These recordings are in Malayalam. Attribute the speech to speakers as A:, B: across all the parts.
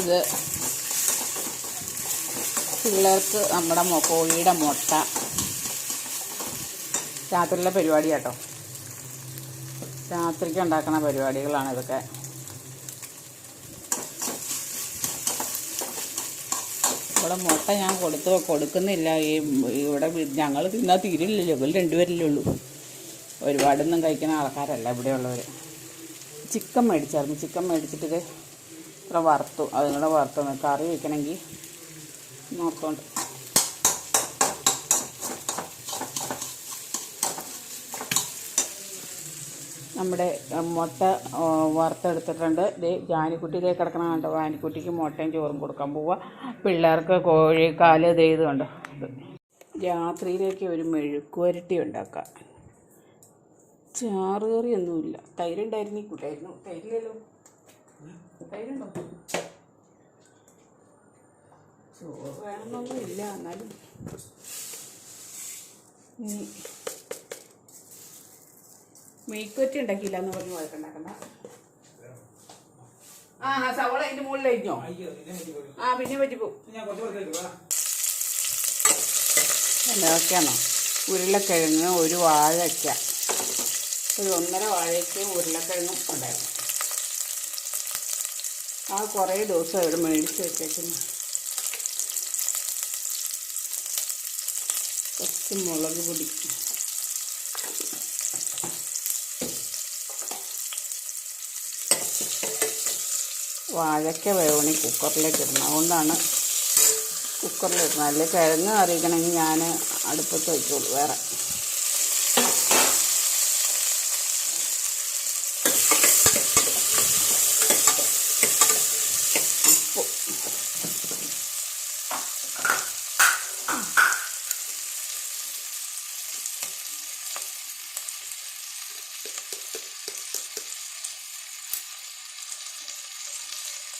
A: ഇത് പിള്ളേർക്ക് നമ്മുടെ കോഴിയുടെ മുട്ട. രാത്രിയിലെ പരിപാടി കേട്ടോ. രാത്രിക്ക് ഉണ്ടാക്കുന്ന പരിപാടികളാണ് ഇതൊക്കെ. ഇവിടെ മുട്ട ഞാൻ കൊടുത്തു കൊടുക്കുന്നില്ല. ഈ ഇവിടെ ഞങ്ങൾ തിന്നാൽ തീരില്ലല്ലോ. ഇവർ രണ്ടുപേരല്ലേ ഉള്ളൂ. ഒരുപാടൊന്നും കഴിക്കുന്ന ആൾക്കാരല്ല ഇവിടെയുള്ളവർ ചിക്കൻ മേടിച്ചായിരുന്നു. ചിക്കൻ മേടിച്ചിട്ട് ഇത്ര വറുത്തു. അതും വറുത്തു കറി വയ്ക്കണമെങ്കിൽ നോക്കോണ്ട്. നമ്മുടെ മുട്ട വറുത്തെടുത്തിട്ടുണ്ട്. ദേ ജാനിക്കുട്ടിയിലേക്ക് കിടക്കണം കണ്ടോ. ജാനിക്കുട്ടിക്ക് മുട്ടയും ചോറും കൊടുക്കാൻ പോവുക പിള്ളേർക്ക് കോഴി കാൽ ദേ ഇത് കണ്ടോ. ഇത്. രാത്രിയിലേക്ക് ഒരു മെഴുക്കുവരട്ടി ഉണ്ടാക്കാം. ചാറുകറിയൊന്നുമില്ല തൈരുണ്ടായിരുന്നു കൂട്ടായിരുന്നു തൈരില്ലല്ലോ. തൈരുണ്ടോ ചോറ് വേണമെന്നൊന്നും ഇല്ല എന്നാലും. ഇനി മെയ്ക്കൊറ്റി ഉണ്ടാക്കിയില്ല എന്ന് പറഞ്ഞ് വഴക്കുണ്ടാക്കണ്ട. ആ സവള അതിന്റെ മുകളിൽ കഴിഞ്ഞോ ആ പിന്നെ പറ്റിപ്പോ എന്തൊക്കെയാണോ ഉരുളക്കിഴങ്ങ് ഒരു വാഴയ്ക്ക. ഒരു ഒന്നര വാഴയ്ക്കും ഉരുളക്കിഴങ്ങും ഉണ്ടായിരുന്നു. ആ കുറേ ദിവസം ഇവിടെ മേടിച്ച് വെച്ചേക്കുന്നു. കുറച്ച് മുളക് പൊടി. വാഴയ്ക്ക വേവണി കുക്കറിലേക്ക് ഇടണം. അതുകൊണ്ടാണ് കുക്കറിലിടുന്നത് അല്ലെങ്കിൽ കിഴങ്ങ് അറിയിക്കണമെങ്കിൽ ഞാൻ അടുപ്പത്ത് വയ്ക്കുള്ളൂ വേറെ.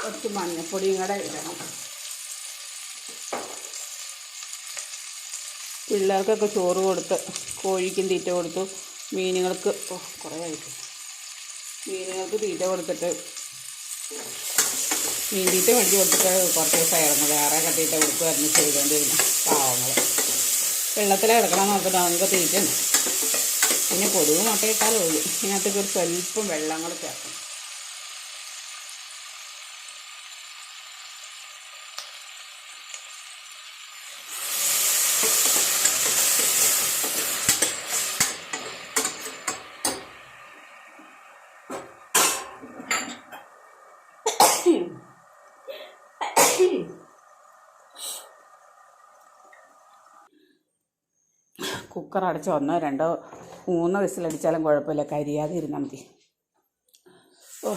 A: കുറച്ച് മഞ്ഞപ്പൊടിയും കൂടെ ഇടണം. പിള്ളേർക്കൊക്കെ ചോറ് കൊടുത്ത് കോഴിക്കും തീറ്റ കൊടുത്തു. മീനുകൾക്ക് ഓ കുറേ ആയിട്ട് മീനുകൾക്ക് തീറ്റ കൊടുത്തിട്ട് മീൻ തീറ്റ മേടിച്ച് കൊടുത്തിട്ട് കുറച്ച് ദിവസമായിരുന്നു വേറെ കട്ടിയിട്ട് കൊടുക്കുമായിരുന്നു ചെയ്തുകൊണ്ടിരുന്നു പാവങ്ങൾ വെള്ളത്തിലെ കിടക്കണം നോക്കിയിട്ട് നമുക്ക് തീറ്റ. പിന്നെ കൊതുക് മുട്ടയിട്ടാലേ ഉള്ളൂ. ഇതിനകത്തേക്ക് ഒരു സ്വല്പം വെള്ളം കൂടെ ചേർക്കണം. കുക്കർ അടച്ച് ഒന്നോ രണ്ടോ മൂന്നോ വിസിലടിച്ചാലും കുഴപ്പമില്ല. കരിയാതെ ഇരുന്നാൽ മതി. ഓ.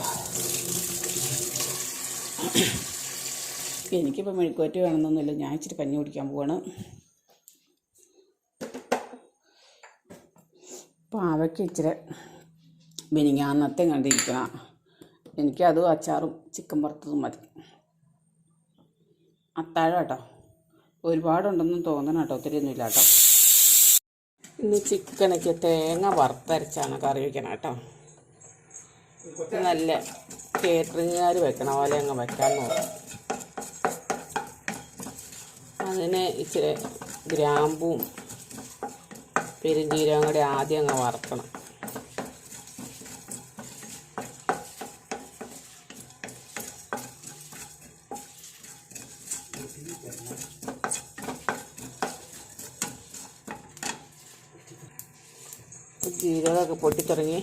A: എനിക്കിപ്പോൾ മെഴുക്കുവറ്റി വേണമെന്നൊന്നുമില്ല. ഞാൻ ഇച്ചിരി കഞ്ഞി കുടിക്കാൻ പോവാണ്. പാവയ്ക്ക് ഇച്ചിരി മിനിങ്ങാന്നത്തെ കണ്ടിരിക്കണം. എനിക്കതും അച്ചാറും ചിക്കൻ വറുത്തതും മതി. അത്താഴം കേട്ടോ ഒരുപാടുണ്ടെന്നും തോന്നണം കേട്ടോ. ഒത്തിരി ഒന്നുമില്ല കേട്ടോ. ഇന്ന് ചിക്കനൊക്കെ തേങ്ങ വറുത്തരച്ചാണ് കറി വയ്ക്കണം കേട്ടോ. നല്ല കേറ്ററിങ്ങുകാർ വെക്കണ പോലെ അങ്ങ് വെക്കാൻ നോക്കാം. അതിന് ഇച്ചിരി ഗ്രാമ്പും പെരുംജീരകം കൂടി ആദ്യം അങ്ങ് വറുക്കണം. ജീരകമൊക്കെ പൊട്ടിത്തുടങ്ങി.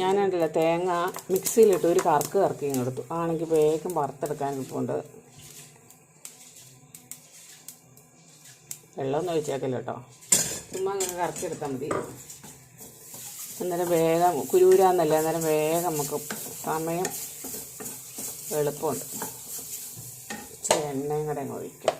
A: ഞാനുണ്ടല്ലോ തേങ്ങ മിക്സിയിലിട്ട് ഒരു കറക്ക് കറക്കി എടുത്തു. ആണെങ്കിൽ വേഗം വറുത്തെടുക്കാൻ എളുപ്പമുണ്ട് വെള്ളമൊന്നും ഒഴിച്ചേക്കില്ല കേട്ടോ. ചുമ്മാ അങ്ങനെ കറക്കിയെടുത്താൽ മതി. അന്നേരം വേഗം കുരൂരാന്നല്ല അന്നേരം വേഗം നമുക്ക് സമയം എളുപ്പമുണ്ട്. എണ്ണയും കൂടെ അങ്ങ് ഒഴിക്കാം.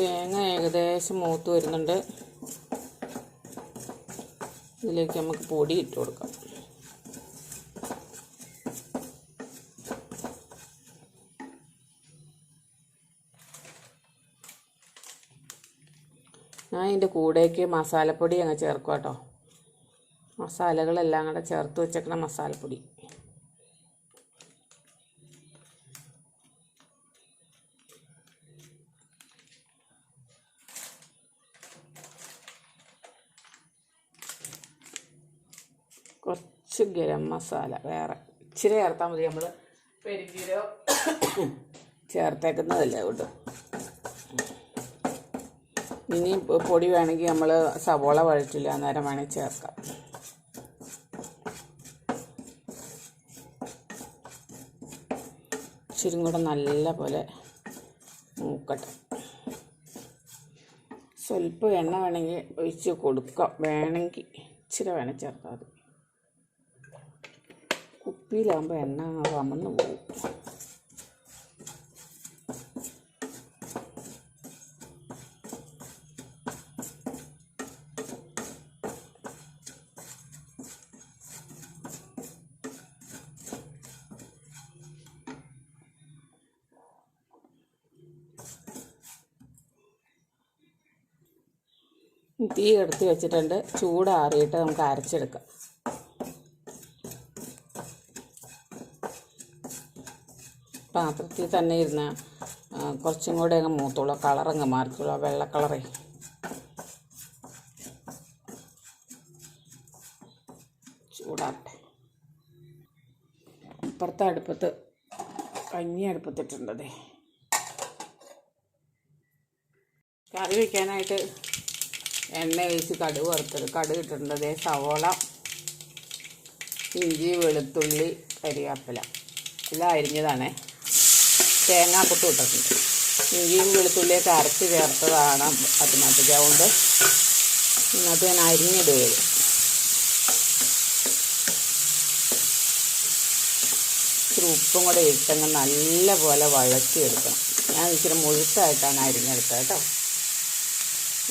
A: തേങ്ങ ഏകദേശം മൂത്ത് വരുന്നുണ്ട്. ഇതിലേക്ക് നമുക്ക് പൊടി ഇട്ട് കൊടുക്കാം. ഞാൻ ഇതിന്റെ കൂടേക്ക് മസാലപ്പൊടി അങ്ങ് ചേർക്കും കേട്ടോ മസാലകളെല്ലാം കൂടെ ചേർത്ത് വെച്ചേക്കണ മസാലപ്പൊടി. കുറച്ച് ഗരം മസാല വേറെ ഇച്ചിരി ചേർത്താൽ മതി നമ്മൾ പെരുംജീരകം. ചേർത്തേക്കുന്നതല്ലേ കൊണ്ട് ഇനി പൊടി വേണമെങ്കിൽ നമ്മൾ സവോള വഴറ്റില്ല അന്നേരം വേണമെങ്കിൽ ചേർക്കാം. ഇച്ചിരി കൂടെ നല്ല പോലെ മൂക്കട്ടെ. സ്വല്പം എണ്ണ വേണമെങ്കിൽ ഒഴിച്ച് കൊടുക്കാം. വേണമെങ്കിൽ ഇച്ചിരി വേണം ചേർക്കാം മതി. കുപ്പിയിലാകുമ്പോൾ എണ്ണ വമന്ന് പോകും തീ എടുത്ത് വെച്ചിട്ടുണ്ട്. ചൂടാറിയിട്ട് നമുക്ക് അരച്ചെടുക്കാം. പാത്രത്തിൽ തന്നെ ഇരുന്ന കുറച്ചും കൂടെ അങ്ങ് മൂത്തോളൂ കളറങ്ങ് മാറിക്കോളൂ വെള്ള കളറേ ചൂടാട്ടെ ഇപ്പുറത്തെ അടുപ്പത്ത് കഞ്ഞി അടുപ്പത്തിട്ടുണ്ടതേ കറി വയ്ക്കാനായിട്ട് എണ്ണ ഒഴിച്ച് കടുക് വറുത്തത് കടുക് ഇട്ടിട്ടുണ്ടതേ സവോള ഇഞ്ചി വെളുത്തുള്ളി കരിവേപ്പില എല്ലാം അരിഞ്ഞതാണേ. തേങ്ങാപ്പൊട്ട് ഇട്ടിട്ടുണ്ട് ഇഞ്ചിയും വെളുത്തുള്ളിയൊക്കെ അരച്ച് ചേർത്തതാണ് അതിനകത്തേക്ക്. അതുകൊണ്ട് ഇതിനകത്ത് ഞാൻ അരിഞ്ഞിടുകയത് ഇച്ചിരി ഉപ്പും കൂടെ ഇട്ടങ്ങ് നല്ല പോലെ വഴറ്റിയെടുക്കണം. ഞാൻ ഇച്ചിരി മുഴുത്തായിട്ടാണ് അരിഞ്ഞെടുത്തത് കേട്ടോ.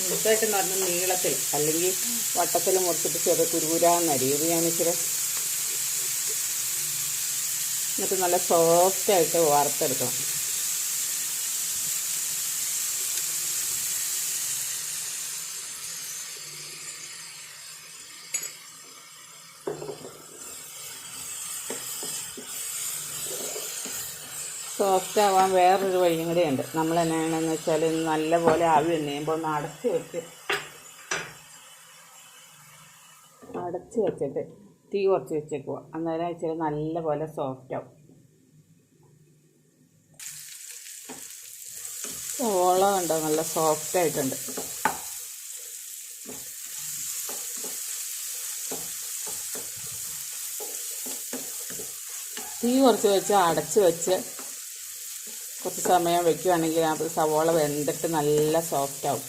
A: മുഴുത്തായിട്ടെന്ന് പറഞ്ഞാൽ നീളത്തിൽ അല്ലെങ്കിൽ വട്ടത്തിൽ മുറിച്ചിട്ട് ചെറിയ കുരുകുരാന്നരി ഇത് ഞാൻ ഇച്ചിരി എന്നിട്ട് നല്ല സോഫ്റ്റായിട്ട് വാർത്തെടുക്കണം സോഫ്റ്റ് ആവാൻ വേറൊരു വഴിയും കൂടെ ഉണ്ട്. നമ്മൾ എന്നാണെന്ന് വെച്ചാൽ നല്ലപോലെ ആവി എണ്ണയുമ്പോൾ ഒന്ന് അടച്ച് വെച്ച് അടച്ച് വെച്ചിട്ട് തീ കുറച്ച് വെച്ചേക്കുക അന്നേരം ഇച്ചിരി നല്ലപോലെ സോഫ്റ്റ് ആവും. കണ്ടോ നല്ല സോഫ്റ്റ് ആയിട്ടുണ്ട്. തീ കുറച്ച് വെച്ച് അടച്ച് വെച്ച് കുറച്ച് സമയം വെക്കുകയാണെങ്കിൽ അത് സവോള വെന്തിട്ട് നല്ല സോഫ്റ്റ് ആവും.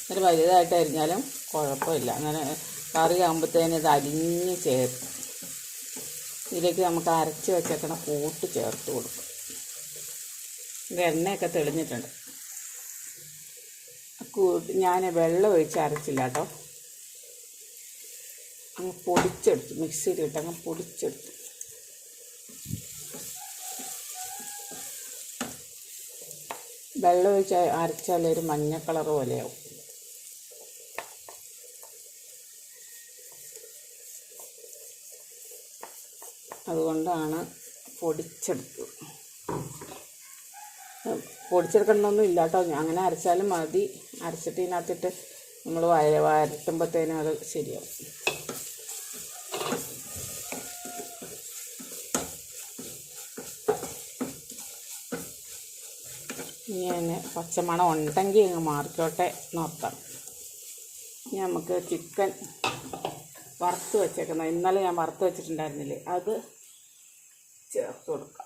A: എന്നിട്ട് വലുതായിട്ട് അരിഞ്ഞാലും കുഴപ്പമില്ല. അങ്ങനെ കറി ആകുമ്പോഴത്തേന് ഇത് അരിഞ്ഞ് ചേർക്കും. ഇതിലേക്ക് നമുക്ക് അരച്ച് വെച്ചേക്കണ കൂട്ട് ചേർത്ത് കൊടുക്കും. ഇത് എണ്ണയൊക്കെ തെളിഞ്ഞിട്ടുണ്ട്. കൂട്ട് ഞാൻ വെള്ളം ഒഴിച്ച് അരച്ചില്ല കേട്ടോ. അങ്ങ് പൊടിച്ചെടുത്തു. മിക്സിയിലിട്ട് അങ്ങ് പൊടിച്ചെടുത്തു. വെള്ളം ഒഴിച്ച് അരച്ചാൽ ഒരു മഞ്ഞ കളർ പോലെയാവും. അതുകൊണ്ടാണ് പൊടിച്ചെടുത്തത്. പൊടിച്ചെടുക്കണമെന്നൊന്നും ഇല്ല കേട്ടോ അങ്ങനെ അരച്ചാലും മതി. അരച്ചിട്ട് ഇതിനകത്തിട്ട് നമ്മൾ വര വരട്ടുമ്പോഴത്തേനും അത് ശരിയാവും. അതിന് പച്ചമണം ഉണ്ടെങ്കിൽ അങ്ങ് മാറിക്കോട്ടെ നോക്കാം ഇനി നമുക്ക് ചിക്കൻ വറുത്ത് വെച്ചേക്കുന്നത്. ഇന്നലെ ഞാൻ വറുത്ത് വെച്ചിട്ടുണ്ടായിരുന്നില്ലേ? അത് ചേർത്ത് കൊടുക്കാം.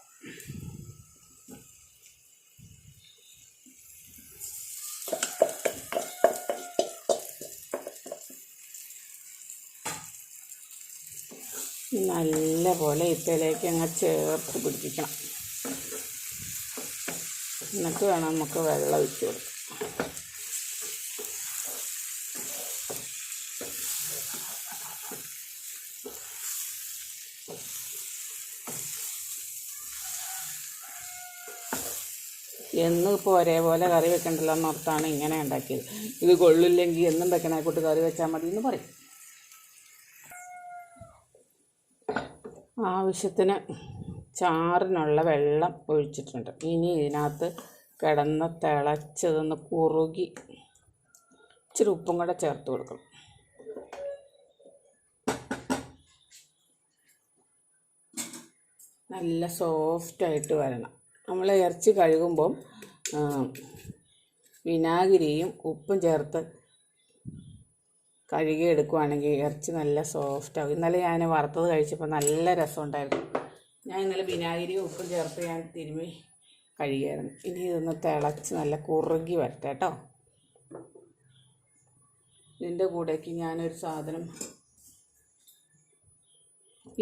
A: നല്ല പോലെ ഇത്തയിലേക്ക് അങ്ങ് ചേർത്ത് പിടിപ്പിക്കണം. എന്നിട്ട് വേണം നമുക്ക് വെള്ളം ഒഴിച്ച് കൊടുക്കാം എന്നും ഇപ്പോൾ ഒരേപോലെ കറി വെക്കണ്ടല്ലോ എന്നോർത്താണ് ഇങ്ങനെ ഉണ്ടാക്കിയത്. ഇത് കൊള്ളില്ലെങ്കിൽ എന്നും വെക്കണേ കൂട്ട് കറി വെച്ചാൽ മതി എന്ന് പറയും. ആവശ്യത്തിന് ചാറിനുള്ള വെള്ളം ഒഴിച്ചിട്ടുണ്ട്. ഇനി ഇതിനകത്ത് കിടന്ന് തിളച്ചതൊന്ന് കുറുകി ഇച്ചിരി ഉപ്പും കൂടെ ചേർത്ത് കൊടുക്കണം. നല്ല സോഫ്റ്റായിട്ട് വരണം. നമ്മൾ ഇറച്ചി കഴുകുമ്പം വിനാഗിരിയും ഉപ്പും ചേർത്ത് കഴുകി എടുക്കുവാണെങ്കിൽ ഇറച്ചി നല്ല സോഫ്റ്റ് ആവും. ഇന്നലെ ഞാൻ വറുത്തത് കഴിച്ചപ്പോൾ നല്ല രസമുണ്ടായിരുന്നു. ഞാൻ ഇന്നലെ വിനാഗിരിയും ഉപ്പും ചേർത്ത് ഞാൻ തിരുമ്മി കഴുകിയായിരുന്നു. ഇനി ഇതൊന്ന് തിളച്ച് നല്ല കുറുകി വരട്ടെ കേട്ടോ. ഇതിന്റെ കൂടേക്ക് ഞാനൊരു സാധനം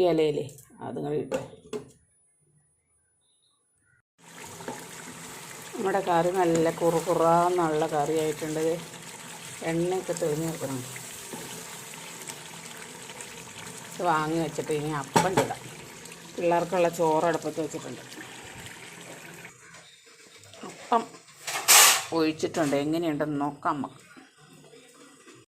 A: ഇലയിലേ അതുങ്ങൾ ഇട്ടു. നമ്മുടെ കറി നല്ല കുറുകുറാന്നുള്ള കറി ആയിട്ടുണ്ട് എണ്ണയൊക്കെ തെളിഞ്ഞ് നിൽക്കണം വാങ്ങി വെച്ചിട്ട് ഇനി അപ്പം ചുടാം പിള്ളേർക്കുള്ള ചോറ് അടുപ്പത്ത് വെച്ചിട്ടുണ്ട്. അപ്പം ഒഴിച്ചിട്ടുണ്ട്. എങ്ങനെയുണ്ടെന്ന് നോക്കാം നമുക്ക്.